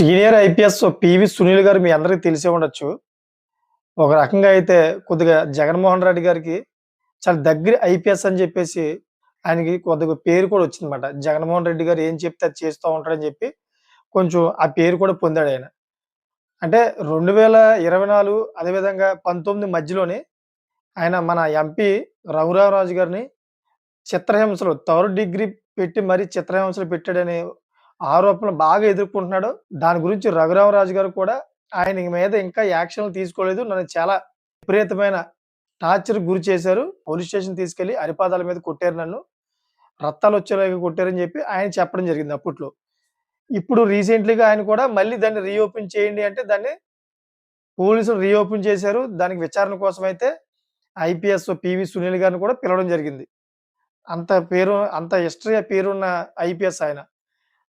Senior IPS PV Sunil గారు మీ అందరికీ తెలిసే ఉండొచ్చు. ఒక రకంగా అయితే కొద్దిగా జగన్మోహన్ రెడ్డి గారికి చాలా దగ్గర ఐపీఎస్ అని చెప్పేసి ఆయనకి కొద్దిగా పేరు కూడా వచ్చిందన్నమాట. జగన్మోహన్ రెడ్డి గారు ఏం చెప్తే అది చేస్తూ ఉంటాడని చెప్పి కొంచెం ఆ పేరు కూడా పొందాడు ఆయన అంటే 2024 అదేవిధంగా 19 మధ్యలోనే ఆయన మన ఎంపీ రఘురామరాజు గారిని చిత్రహింసలు థర్డ్ డిగ్రీ పెట్టి మరీ చిత్రహింసలు పెట్టాడనే ఆరోపణలు బాగా ఎదుర్కొంటున్నాడు. దాని గురించి రఘురామరాజు గారు కూడా ఆయన మీద ఇంకా యాక్షన్‌లు తీసుకోలేదు. నన్ను చాలా విపరీతమైన టార్చర్ గురి చేశారు. పోలీస్ స్టేషన్ తీసుకెళ్ళి అరిపాదాల మీద కొట్టారు నన్ను. రక్తాలొచ్చేలాగా కొట్టారని చెప్పి ఆయన చెప్పడం జరిగింది అప్పట్లో. ఇప్పుడు రీసెంట్‌లీగా ఆయన కూడా మళ్ళీ దాన్ని రీఓపెన్ చేయండి అంటే దాన్ని పోలీసులు రీఓపెన్ చేశారు. దానికి విచారణ కోసం అయితే ఐపీఎస్ పివి సునీల్ గారిని కూడా పిలవడం జరిగింది. అంత పేరు అంత హిస్టరీ పేరున్న ఐపీఎస్ ఆయన.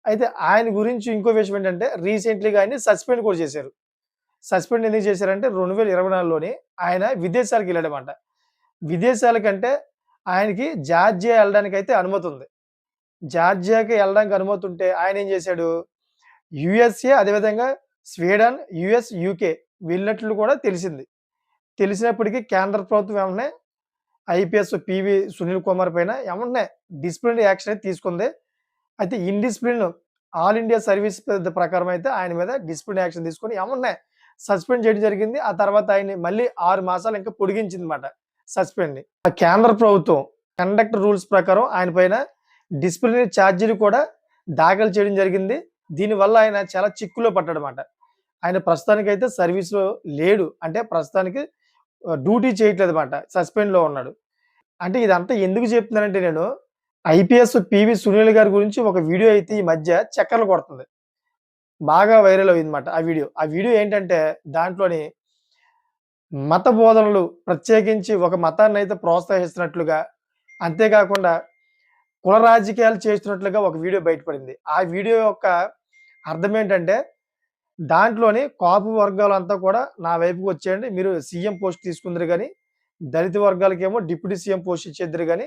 అయితే ఆయన గురించి ఇంకో విషయం ఏంటంటే రీసెంట్‌లీగా ఆయన్ని సస్పెండ్ కూడా చేశారు. సస్పెండ్ ఎందుకు చేశారంటే 2024లోని ఆయన విదేశాలకు విదేశాలకెళ్ళాడన్నమాట. విదేశాలకంటే ఆయనకి జార్జియా వెళ్ళడానికి అయితే అనుమతి ఉంది జార్జియాకి వెళ్ళడానికి అనుమతి ఉంటే ఆయన ఏం చేశాడు? యూఎస్ఏ అదేవిధంగా స్వీడన్, యూఎస్, యూకే వెళ్ళినట్లు కూడా తెలిసింది. తెలిసినప్పటికీ కేంద్ర ప్రభుత్వం వెంటనే ఐపీఎస్ పివి సునీల్ కుమార్ పైన వెంటనే డిసిప్లినరీ యాక్షన్ అయితే తీసుకుంది. అయితే ఇండిసిప్లిన్ ఆల్ ఇండియా సర్వీస్ ప్రకారం అయితే ఆయన మీద డిసిప్లిన్ యాక్షన్ తీసుకొని వెంటనే సస్పెండ్ చేయడం జరిగింది. ఆ తర్వాత ఆయన్ని మళ్ళీ ఆరు మాసాలు ఇంకా పొడిగించింది అనమాట సస్పెండ్‌ని. ఆ కేంద్ర ప్రభుత్వం కండక్ట్ రూల్స్ ప్రకారం ఆయన పైన డిసిప్లినరీ ఛార్జీలు కూడా దాఖలు చేయడం జరిగింది. దీనివల్ల ఆయన చాలా చిక్కులో పడ్డాడన్నమాట. ఆయన ప్రస్తుతానికి అయితే సర్వీస్‌లో లేడు. అంటే ప్రస్తుతానికి డ్యూటీ చేయట్లేదు అనమాట సస్పెండ్‌లో ఉన్నాడు. అంటే ఇదంతా ఎందుకు చెప్తున్నానంటే నేను ఐపీఎస్ పివి సునీల్ గారి గురించి ఒక వీడియో అయితే ఈ మధ్య చక్కర్లు కొడుతుంది. బాగా వైరల్ అయిందన్నమాట ఆ వీడియో. ఆ వీడియో ఏంటంటే దాంట్లోని మత బోధనలు ప్రత్యేకించి ఒక మతాన్ని అయితే ప్రోత్సహిస్తున్నట్లుగా, అంతేకాకుండా కుల రాజకీయాలు చేస్తున్నట్లుగా ఒక వీడియో బయటపడింది. ఆ వీడియో యొక్క అర్థం ఏంటంటే దాంట్లోని కాపు వర్గాలంతా కూడా నా వైపుకి వచ్చేయండి. మీరు సీఎం పోస్ట్ తీసుకుందరు కానీ దళిత వర్గాలకేమో డిప్యూటీ సీఎం పోస్ట్ ఇచ్చేద్దరు కానీ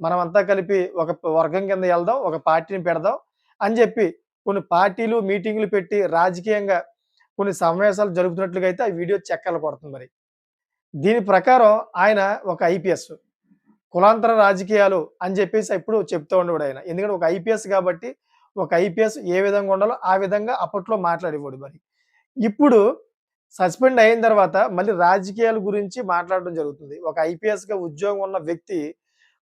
మనమంతా కలిపి ఒక వర్గం కింద వెళ్దాం ఒక పార్టీని పెడదాం అని చెప్పి కొన్ని పార్టీలు, మీటింగులు పెట్టి రాజకీయంగా కొన్ని సమావేశాలు జరుపుతున్నట్లుగా అయితే ఆ వీడియో చెక్కలు కొడుతుంది మరి. దీని ప్రకారం ఆయన ఒక ఐపీఎస్. కులాంతర రాజకీయాలు అని చెప్పేసి ఎప్పుడు చెప్తూ ఉండేవాడు ఆయన. ఎందుకంటే ఒక ఐపీఎస్ కాబట్టి ఒక ఐపీఎస్ ఏ విధంగా ఉండాలో ఆ విధంగా అప్పట్లో మాట్లాడేవాడు మరి. ఇప్పుడు సస్పెండ్ అయిన తర్వాత మళ్ళీ రాజకీయాల గురించి మాట్లాడడం జరుగుతుంది. ఒక ఐపీఎస్‌గా ఉద్యోగం ఉన్న వ్యక్తి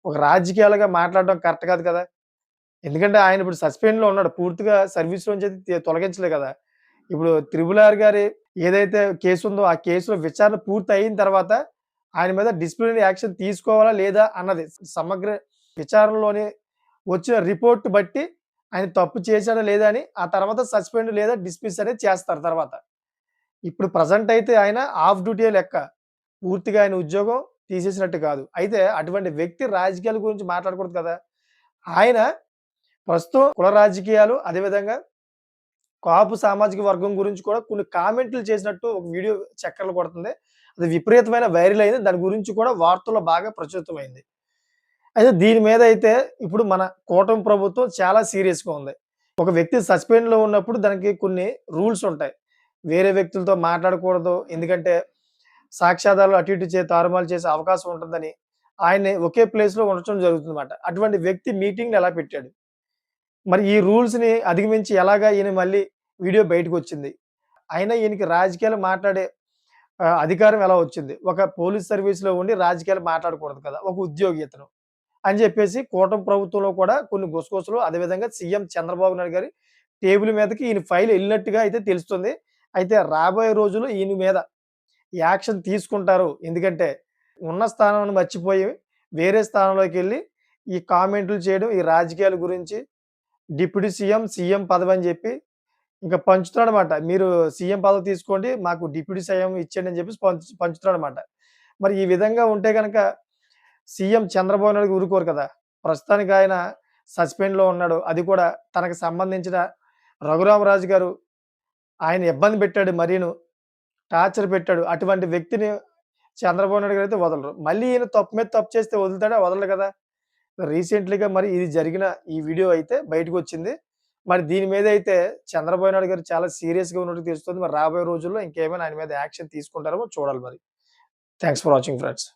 ఒక రాజకీయాలుగా మాట్లాడడం కరెక్ట్ కాదు కదా! ఎందుకంటే ఆయన ఇప్పుడు సస్పెండ్‌లో ఉన్నాడు. పూర్తిగా సర్వీస్‌లోంచి అయితే తొలగించలే కదా! ఇప్పుడు త్రిబుల్ ఆర్ గారి ఏదైతే కేసు ఉందో ఆ కేసులో విచారణ పూర్తి అయిన తర్వాత ఆయన మీద డిసిప్లినరీ యాక్షన్ తీసుకోవాలా లేదా అన్నది సమగ్ర విచారణలోని వచ్చిన రిపోర్ట్ బట్టి ఆయన తప్పు చేశాడా లేదా అని ఆ తర్వాత సస్పెండ్ లేదా డిస్మిస్ అనేది చేస్తారు తర్వాత. ఇప్పుడు ప్రజెంట్ అయితే ఆయన ఆఫ్ డ్యూటీ లెక్క. పూర్తిగా ఆయన ఉద్యోగం తీసేసినట్టు కాదు. అయితే అటువంటి వ్యక్తి రాజకీయాల గురించి మాట్లాడకూడదు కదా! ఆయన ప్రస్తుతం కుల రాజకీయాలు అదేవిధంగా కాపు సామాజిక వర్గం గురించి కూడా కొన్ని కామెంట్లు చేసినట్టు ఒక వీడియో చక్కర్లు కొడుతుంది. అది విపరీతమైన వైరల్ అయింది. దాని గురించి కూడా వార్తల్లో బాగా ప్రచురితమైంది. అయితే దీని మీద అయితే ఇప్పుడు మన కూటమి ప్రభుత్వం చాలా సీరియస్‌గా ఉంది. ఒక వ్యక్తి సస్పెండ్‌లో ఉన్నప్పుడు దానికి కొన్ని రూల్స్ ఉంటాయి. వేరే వ్యక్తులతో మాట్లాడకూడదు. ఎందుకంటే సాక్ష్యాధారాలు అటు ఇటు చే తారుమాలు చేసే అవకాశం ఉంటుందని ఆయన ఒకే ప్లేస్‌లో ఉండటం జరుగుతుందన్నమాట. అటువంటి వ్యక్తి మీటింగ్‌ని ఎలా పెట్టాడు? మరి ఈ రూల్స్‌ని అధిగమించి ఎలాగా ఈయన మళ్ళీ వీడియో బయటకు వచ్చింది అయినా ఈయనకి రాజకీయాలు మాట్లాడే అధికారం ఎలా వచ్చింది? ఒక పోలీస్ సర్వీస్‌లో ఉండి రాజకీయాలు మాట్లాడకూడదు కదా! ఒక ఉద్యోగి ఇతను. అని చెప్పేసి కూటమి ప్రభుత్వంలో కూడా కొన్ని గుసగుసలు అదేవిధంగా సీఎం చంద్రబాబు నాయుడు గారి టేబుల్ మీదకి ఈయన ఫైల్ వెళ్ళినట్టుగా అయితే తెలుస్తుంది. అయితే రాబోయే రోజుల్లో ఈయన మీద యాక్షన్ తీసుకుంటారు. ఎందుకంటే ఉన్న స్థానాన్ని మర్చిపోయి వేరే స్థానంలోకి వెళ్ళి ఈ కామెంట్లు చేయడం, ఈ రాజకీయాల గురించి డిప్యూటీ సీఎం, సీఎం పదవి అని చెప్పి ఇంకా పంచుతున్నాడన్నమాట. మీరు సీఎం పదవి తీసుకోండి. మాకు డిప్యూటీ సీఎం ఇచ్చేయండి అని చెప్పేసి పంచుతున్నాడు అనమాట మరి ఈ విధంగా ఉంటే కనుక సీఎం చంద్రబాబు నాయుడు ఊరుకోరు కదా! ప్రస్తుతానికి ఆయన సస్పెండ్‌లో ఉన్నాడు. అది కూడా తనకు సంబంధించిన రఘురామరాజు గారు ఆయన ఇబ్బంది పెట్టాడు మరీను. టార్చర్ పెట్టాడు. అటువంటి వ్యక్తిని చంద్రబాబు నాయుడు గారు అయితే వదలరు. మళ్ళీ ఈయన తప్పు మీద తప్పు చేస్తే వదులుతాడా? వదలడు కదా! రీసెంట్‌లీగా మరి ఇది జరిగిన ఈ వీడియో అయితే బయటకొచ్చింది. మరి దీని మీద అయితే చంద్రబాబు నాయుడు గారు చాలా సీరియస్‌గా ఉన్నట్టు తెలుస్తుంది. మరి రాబోయే రోజుల్లో ఇంకేమైనా ఆయన మీద యాక్షన్ తీసుకుంటారేమో చూడాలి మరి. Thanks for watching friends.